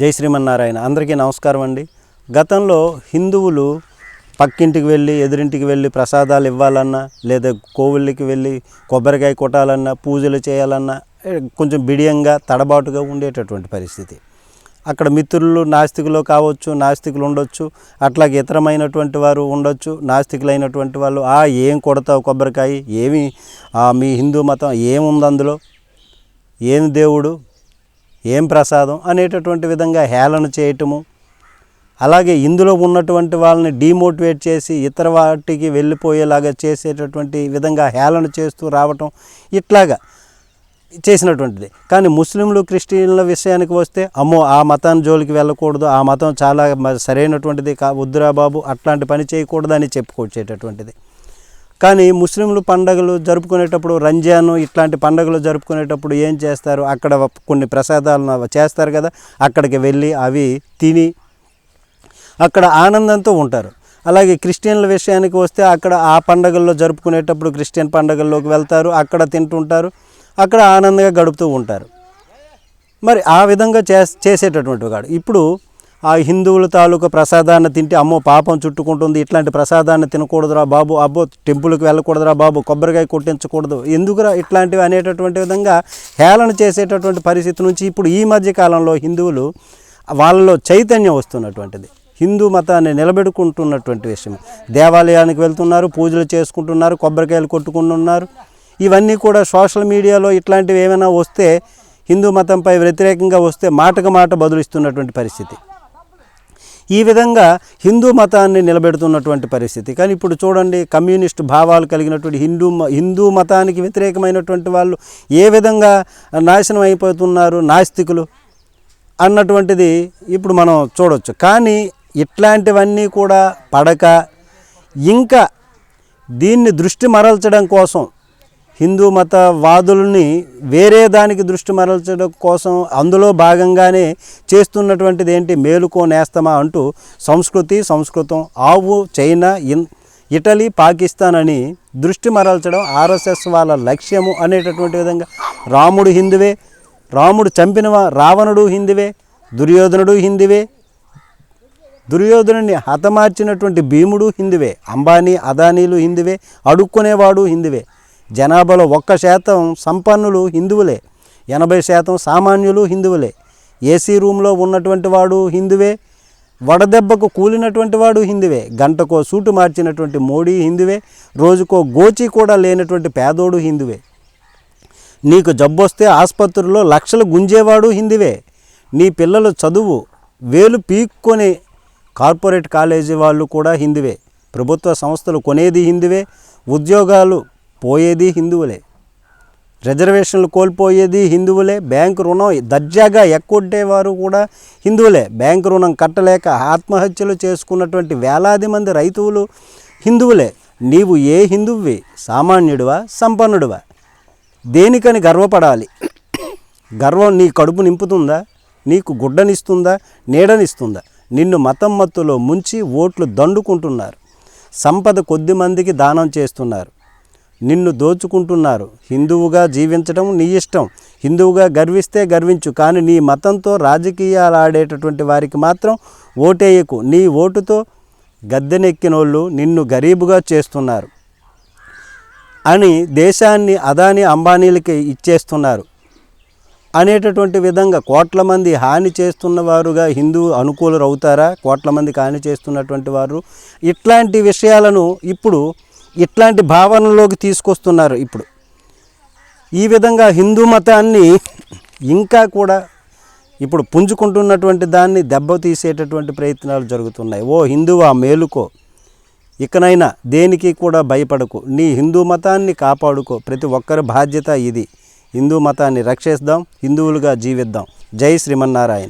జై శ్రీమన్నారాయణ. అందరికీ నమస్కారం అండి. గతంలో హిందువులు పక్కింటికి వెళ్ళి ఎదురింటికి వెళ్ళి ప్రసాదాలు ఇవ్వాలన్నా లేదా కోవిళ్ళకి వెళ్ళి కొబ్బరికాయ కొట్టాలన్నా పూజలు చేయాలన్నా కొంచెం బిడియంగా తడబాటుగా ఉండేటటువంటి పరిస్థితి. అక్కడ మిత్రులు నాస్తికులు కావచ్చు నాస్తికులు ఉండొచ్చు అట్లాగే ఇతరమైనటువంటి వారు ఉండొచ్చు నాస్తికులైనటువంటి వాళ్ళు ఆ ఏం కొడతావు కొబ్బరికాయ? ఏమి మీ హిందూ మతం ఏముంది అందులో? ఏం దేవుడు? ఏం ప్రసాదం అనేటటువంటి విధంగా హేళన చేయటము అలాగే ఇందులో ఉన్నటువంటి వాళ్ళని డీమోటివేట్ చేసి ఇతర వాటికి వెళ్ళిపోయేలాగా చేసేటటువంటి విధంగా హేళన చేస్తూ రావటం ఇట్లాగా చేసినటువంటిది. కానీ ముస్లింలు క్రిస్టియన్ల విషయానికి వస్తే అమ్మో ఆ మతాన్ని జోలికి వెళ్ళకూడదు ఆ మతం చాలా సరైనటువంటిది కా వద్దురా బాబు అట్లాంటి పని చేయకూడదు అని చెప్పుకొచ్చేటటువంటిది. కానీ ముస్లింలు పండగలు జరుపుకునేటప్పుడు రంజాన్ ఇట్లాంటి పండగలు జరుపుకునేటప్పుడు ఏం చేస్తారు? అక్కడ కొన్ని ప్రసాదాలను చేస్తారు కదా అక్కడికి వెళ్ళి అవి తిని అక్కడ ఆనందంతో ఉంటారు. అలాగే క్రిస్టియన్ల విషయానికి వస్తే అక్కడ ఆ పండగల్లో జరుపుకునేటప్పుడు క్రిస్టియన్ పండగల్లోకి వెళ్తారు అక్కడ తింటుంటారు అక్కడ ఆనందంగా గడుపుతూ ఉంటారు. మరి ఆ విధంగా చేసేటటువంటి వాడు. ఇప్పుడు ఆ హిందువుల తాలూకా ప్రసాదాన్ని తింటే అమ్మో పాపం చుట్టుకుంటుంది ఇట్లాంటి ప్రసాదాన్ని తినకూడదురా బాబు అబ్బో టెంపుల్కి వెళ్ళకూడదురా బాబు కొబ్బరికాయ కొట్టించకూడదు. ఎందుకురా ఇట్లాంటివి అనేటటువంటి విధంగా హేళన చేసేటటువంటి పరిస్థితి నుంచి ఇప్పుడు ఈ మధ్య కాలంలో హిందువులు వాళ్ళలో చైతన్యం వస్తున్నటువంటిది. హిందూ మతాన్ని నిలబెట్టుకుంటున్నటువంటి విషయం. దేవాలయానికి వెళ్తున్నారు పూజలు చేసుకుంటున్నారు కొబ్బరికాయలు కొట్టుకుంటున్నారు. ఇవన్నీ కూడా సోషల్ మీడియాలో ఇట్లాంటివి ఏమైనా వస్తే హిందూ మతంపై వ్యతిరేకంగా వస్తే మాటకు మాట బదులిస్తున్నటువంటి పరిస్థితి. ఈ విధంగా హిందూ మతాన్ని నిలబెడుతున్నటువంటి పరిస్థితి. కానీ ఇప్పుడు చూడండి కమ్యూనిస్ట్ భావాలు కలిగినటువంటి హిందూ మ- హిందూ మతానికి వ్యతిరేకమైనటువంటి వాళ్ళు ఏ విధంగా నాశనం అయిపోతున్నారు నాస్తికులు అన్నటువంటిది ఇప్పుడు మనం చూడవచ్చు కానీ ఇట్లాంటివన్నీ కూడా పడక ఇంకా దీన్ని దృష్టి మరల్చడం కోసం హిందూ మత వాదులని వేరే దానికి దృష్టి మరల్చడం కోసం అందులో భాగంగానే చేస్తున్నటువంటిది ఏంటి? మేలుకో నేస్తమా అంటూ సంస్కృతి సంస్కృతం ఆవు చైనా ఇన్ ఇటలీ పాకిస్తాన్ అని దృష్టి మరల్చడం ఆర్ఎస్ఎస్ వాళ్ళ లక్ష్యము అనేటటువంటి విధంగా. రాముడు హిందువే రాముడు చంపిన రావణుడు హిందువే దుర్యోధనుడు హిందువే దుర్యోధనుని హతమార్చినటువంటి భీముడు హిందువే అంబానీ అదానీలు హిందువే అడుక్కునేవాడు హిందువే. జనాభాలో ఒక్క శాతం సంపన్నులు హిందువులే ఎనభై శాతం సామాన్యులు హిందువులే. ఏసీ రూమ్లో ఉన్నటువంటి వాడు హిందువే వడదెబ్బకు కూలినటువంటి వాడు హిందువే గంటకో సూటు మార్చినటువంటి మోడీ హిందువే రోజుకో గోచి కూడా లేనటువంటి పేదోడు హిందువే. నీకు జబ్బొస్తే ఆసుపత్రిలో లక్షలు గుంజేవాడు హిందువే. నీ పిల్లలు చదువు వేలు పీక్కొని కార్పొరేట్ కాలేజీ వాళ్ళు కూడా హిందువే. ప్రభుత్వ సంస్థలు కొనేది హిందువే ఉద్యోగాలు పోయేది హిందువులే. రిజర్వేషన్లు కోల్పోయేది హిందువులే. బ్యాంకు రుణం దర్జాగా ఎక్కొట్టేవారు కూడా హిందువులే. బ్యాంకు రుణం కట్టలేక ఆత్మహత్యలు చేసుకున్నటువంటి వేలాది మంది రైతువులు హిందువులే. నీవు ఏ హిందువువి? సామాన్యుడివా? సంపన్నుడివా? దేనికని గర్వపడాలి? గర్వం నీ కడుపు నింపుతుందా? నీకు గుడ్డనిస్తుందా? నీడనిస్తుందా? నిన్ను మతం మత్తులో ముంచి ఓట్లు దండుకుంటున్నారు. సంపద కొద్ది మందికి దానం చేస్తున్నారు. నిన్ను దోచుకుంటున్నారు. హిందువుగా జీవించడం నీ ఇష్టం. హిందువుగా గర్విస్తే గర్వించు కానీ నీ మతంతో రాజకీయాలు ఆడేటటువంటి వారికి మాత్రం ఓటేయకు. నీ ఓటుతో గద్దెనెక్కినోళ్ళు నిన్ను గరీబుగా చేస్తున్నారు అని దేశాన్ని అదాని అంబానీలకి ఇచ్చేస్తున్నారు. అనేటటువంటి విధంగా కోట్ల మంది హాని చేస్తున్న వారుగా హిందూ అనుకూలులు అవుతారా కోట్ల మందికి హాని చేస్తున్నటువంటి వారు? ఇట్లాంటి విషయాలను ఇప్పుడు ఇట్లాంటి భావనలోకి తీసుకొస్తున్నారు ఇప్పుడు. ఈ విధంగా హిందూ మతాన్ని ఇంకా కూడా ఇప్పుడు పుంజుకుంటున్నటువంటి దాన్ని దెబ్బతీసేటటువంటి ప్రయత్నాలు జరుగుతున్నాయి. ఓ హిందువా మేలుకో. ఇకనైనా దేనికి కూడా భయపడకు. నీ హిందూ మతాన్ని కాపాడుకో. ప్రతి ఒక్కరి బాధ్యత ఇది. హిందూ మతాన్ని రక్షిద్దాం హిందువులుగా జీవిద్దాం. జై శ్రీమన్నారాయణ.